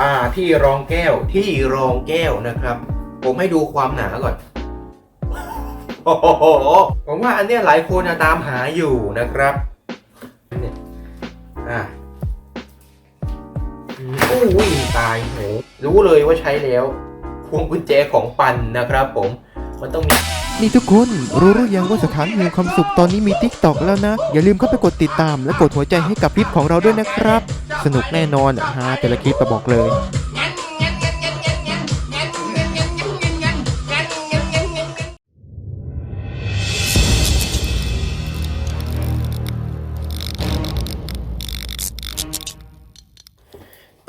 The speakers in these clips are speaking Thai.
อ่าที่รองแก้วที่รองแก้วนะครับ ผมให้ดูความหนาก่อนโอ้โหผมว่าอันเนี้ยหลายคนอะตามหาอยู่นะครับเนี่ยอ่าอืมอุ้ยตายโหรู้เลยว่าใช้แล้วพวงกุญแจของปันนะครับ ผมมันต้องมี นี่ทุกคนรู้หรือยังว่าสถานแห่งความสุขตอนนี้มี t ิ k t o k แล้วนะ อย่าลืมเข้าไปกดติดตามและกดหัวใจให้กับคลิปของเราด้วยนะครับ สนุกแน่นอนฮาแต่ละคลิปมาบอกเลย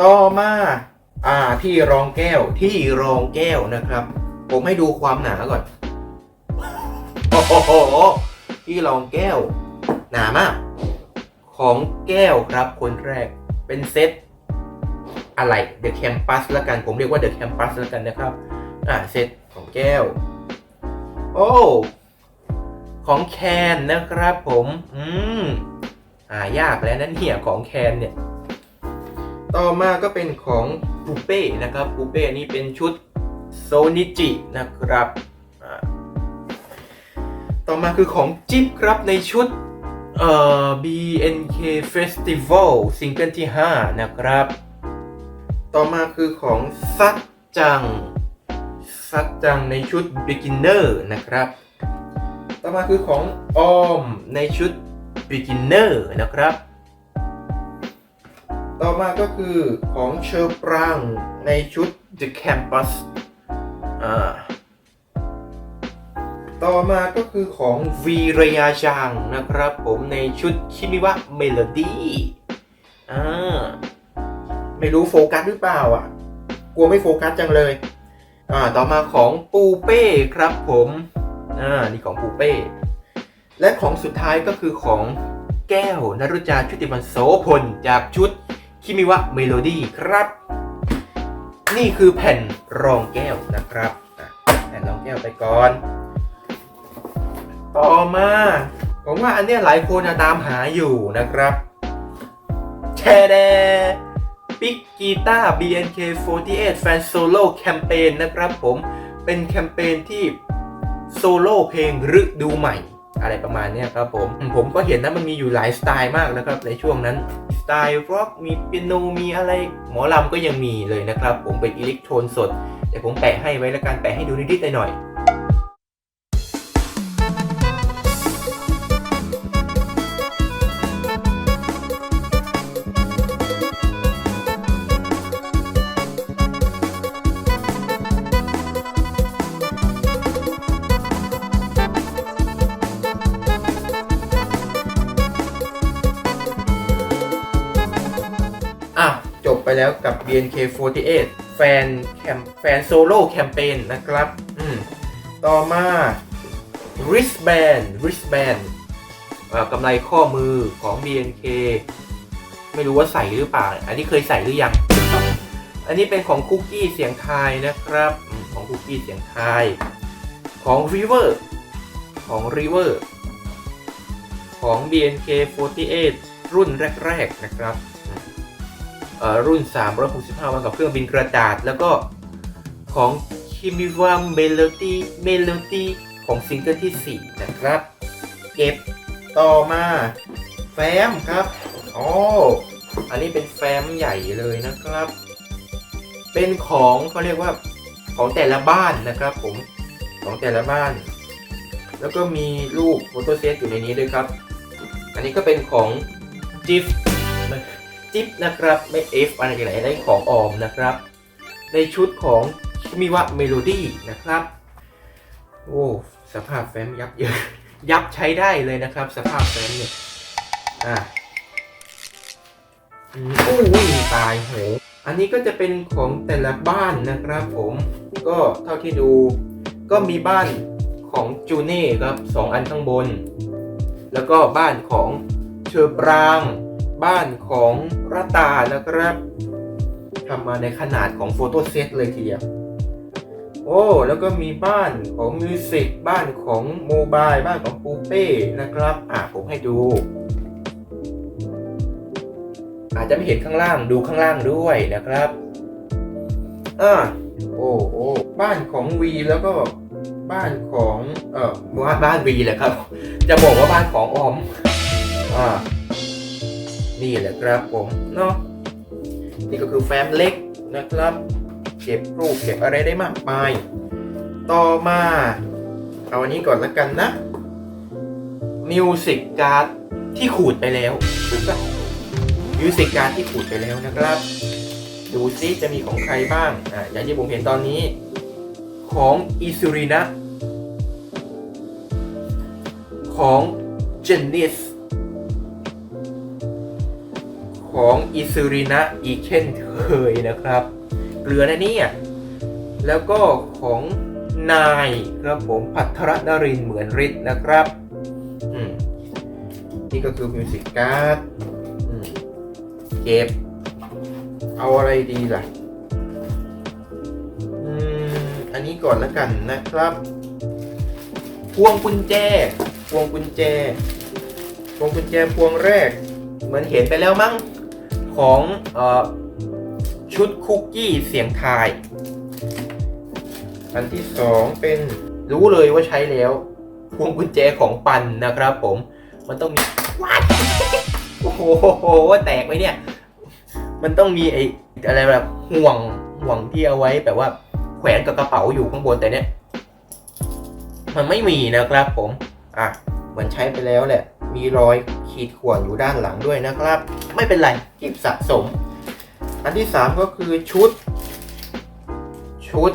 ต่อมา อ่าที่รองแก้วที่รองแก้วนะครับ ผมให้ดูความหนาก่อน โอ้โหที่รองแก้ว หนามาก ของแก้วครับคนแรก เป็นเซตอะไร The Campus แล้วกัน ผมเรียกว่า The Campus แล้วกันนะครับ อ่าเซตของแก้ว โอ้ของแคนนะครับผม อืมอ่ายากแล้วนั่นเนี่ยของแคนเนี่ย ต่อมาก็เป็นของปูเป้นะครับปูเป้นี่เป็นชุดโซนิจินะครับ ต่อมาคือของจิ๊บครับในชุดเอ่อ BNK Festival ซิงเกิลที่ 5 นะครับ ต่อมาคือของซักจังซักจังในชุด Beginner นะครับ ต่อมาคือของออมในชุด Beginner นะครับ ต่อมาก็คือของเชอร์ปรางในชุด The Campus อ่า ต่อมาก็คือของวีรยาจังนะครับผมในชุดคิมิวะเมโลดี้อ่าไม่รู้โฟกัสหรือเปล่าอะ กลัวไม่โฟกัสจังเลย อ่า ต่อมาของปูเป้ครับผม อ่า นี่ของปูเป้ และของสุดท้ายก็คือของแก้วนรุจาชุติมันโสพลจากชุดคิมิวะเมโลดี้ครับ นี่คือแผ่นรองแก้วนะครับ แผ่นรองแก้วไปก่อน ต่อมาผมว่าอันเนี้ยหลายคนอะตามหาอยู่นะครับแชร์แดปิกกีตาร์ BNK48 แฟนโซโล่แคมเปญนะครับผมเป็นแคมเปญที่โซโล่เพลงฤดูใหม่ อะไรประมาณนี้ครับผมผมก็เห็นนะมันมีอยู่หลายสไตล์มากนะครับในช่วงนั้น สไตล์ร็อกมีเปียโนมีอะไรหมอลำก็ยังมีเลยนะครับ ผมเป็นอิเล็กโทรนสด แต่ผมแปะให้ไว้แล้วกันแปะให้ดูนิดๆหน่อย แล้วกับ BNK48 แฟนแคมแฟนโซโล่แคมเปญนะครับ อืม ต่อมา wristband wristband กำไรข้อมือของ BNK ไม่รู้ว่าใส่หรือเปล่า อันนี้เคยใส่หรือยัง อันนี้เป็นของคุกกี้เสียงไทยนะครับ ของคุกกี้เสียงไทย ของ River ของ River ของ BNK48 รุ่นแรก ๆ นะครับ รุ่น 365 วันกับเครื่องบินกระดาษ แล้วก็ของ k i m i w a Melody Melody ของซิงเกิลที่ 4 นะครับ เก็บต่อมาแฟ้มครับอ๋ออันนี้เป็นแฟ้มใหญ่เลยนะครับ เป็นของเขาเรียกว่าของแต่ละบ้านนะครับผมของแต่ละบ้าน แล้วก็มีรูปโฟโต้เซตอยู่ในนี้ด้วยครับ อันนี้ก็เป็นของ GIF จิ๊บนะครับไม่ F อะไรกันไหนได้ของออมนะครับ ในชุดของคิมิวะเมโลดี้นะครับ โอ้สภาพแฟ้มยับเยินยับใช้ได้เลยนะครับ สภาพแฟ้มเนี่ยอะอืมอู้ยตายโหอันนี้ก็จะเป็นของแต่ละบ้านนะครับผมก็เท่าที่ดูก็มีบ้านของจูเน่ครับสองอันข้างบน แล้วก็บ้านของเชอร์ปราง บ้านของรัตานะครับทำมาในขนาดของโฟโต้เซตเลยทีเดียวโอ้แล้วก็มีบ้านของมิวสิกบ้านของโมบายบ้านของปูเป้นะครับอะผมให้ดู อาจจะไม่เห็นข้างล่างดูข้างล่างด้วยนะครับอ่าโอ้โอ้บ้านของวีแล้วก็บ้านของเออบ้านบ้านวีแหละครับ จะบอกว่าบ้านของออมอ่า นี่แหละครับผมเนาะนี่ก็คือแฟ้มเล็กนะครับ เก็บรูปเก็บอะไรได้มากมาย ต่อมาเอาอันนี้ก่อนละกันนะมิวสิกการ์ดที่ขูดไปแล้วมิวสิกการ์ดที่ขูดไปแล้วนะครับ ดูซิจะมีของใครบ้างอ่าอย่างที่ผมเห็นตอนนี้ ของอิซูรินะ ของเจนนิส ของอิซูรินะอีกเช่นเคยนะครับ เกลือนะเนี่ย แล้วก็ของนายครับผมพัทรนรินเหมือนฤทธิ์นะครับอืมนี่ก็คือมิวสิกการ์ดอืมเก็บ เอาอะไรดีล่ะอืมอันนี้ก่อนแล้วกันนะครับพวงกุญแจ พวงกุญแจ พวงกุญแจพวงแรก เหมือนเห็นไปแล้วมั้ง ของอชุดคุกกี้เสียงทาย อันที่สองเป็นรู้เลยว่าใช้แล้วพวงกุญแจของปันนะครับผม มันต้องมีว้าโอ้โหแตกไหมเนี่ย มันต้องมีไอ้อะไรแบบห่วงห่วงที่เอาไว้แบบว่าแขวนกับกระเป๋าอยู่ข้างบนแต่เนี้ยมันไม่มีนะครับผม อะเหมือนใช้ไปแล้วแหละ มีรอย ขีดข่วนอยู่ด้านหลังด้วยนะครับ ไม่เป็นไรเก็บสะสม อันที่สามก็คือชุด ชุด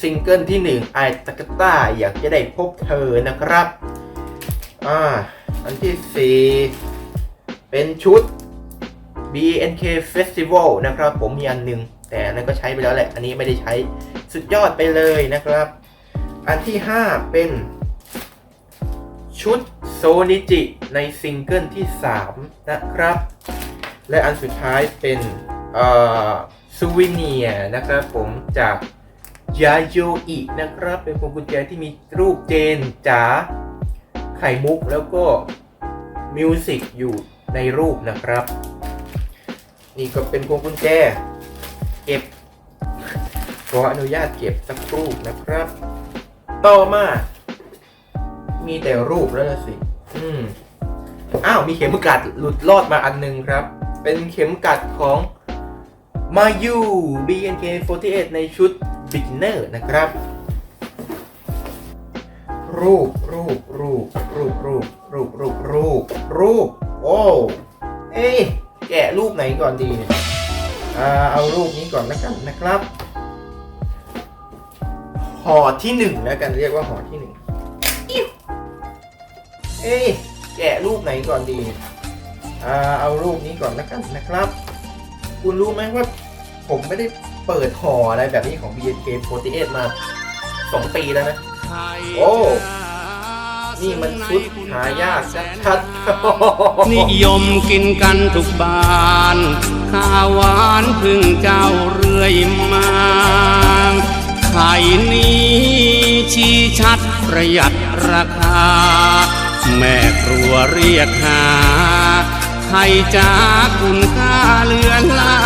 ซิงเกิลที่หนึ่งไอตะกต้าอยากจะได้พบเธอนะครับอ่าอันที่สี่เป็นชุด BNK Festival นะครับ ผมมีอันหนึ่งแต่นนั้นก็ใช้ไปแล้วแหละ อันนี้ไม่ได้ใช้สุดยอดไปเลยนะครับ อันที่ 5 เป็นชุด โซนิจิ ในซิงเกิลที่ 3 นะครับ และอันสุดท้ายเป็นซูวิเนียนะครับผมจากยาโยอินะครับ เป็นพวงกุญแจที่มีรูปเจนจ๋าไข่มุกแล้วก็มิวสิกอยู่ในรูปนะครับ นี่ก็เป็นพวงกุญแจ เก็บ ขออนุญาตเก็บสักครู่นะครับ ต่อมา มีแต่รูปแล้วล่ะสิ อืมอ้าว มีเข็มกัดหลุดรอดมาอันหนึงครับ เป็นเข็มกัดของมายู BNK48 ในชุด Beginner นะครับ รูป รูป รูป รูป รูป รูป รูป รูป รูป โอ้เอ้ยแกะรูปไหนก่อนดีเนี่ยอ่าเอารูปนี้ก่อนแล้วกันนะครับ ห่อที่หนึ่งแล้วกันเรียกว่าห่อที่หนึ่ง เอ้ยแกะรูปไหนก่อนดีเนี่ยอ่าเอารูปนี้ก่อนแล้วกันนะครับ คุณรู้ไหมว่าผมไม่ได้เปิดห่ออะไรแบบนี้ของ BNK48 มา 2 ปีแล้วนะ โอ้ นี่มันชุดหายากชัดๆนิยมกินกันทุกบ้านข้าวหวานพึ่งเจ้าเรื่อยมาไข่นี้ชี้ชัดประหยัดราคา แม่ครัวเรียกหา ใครจ้าคุณค่าเลือนลา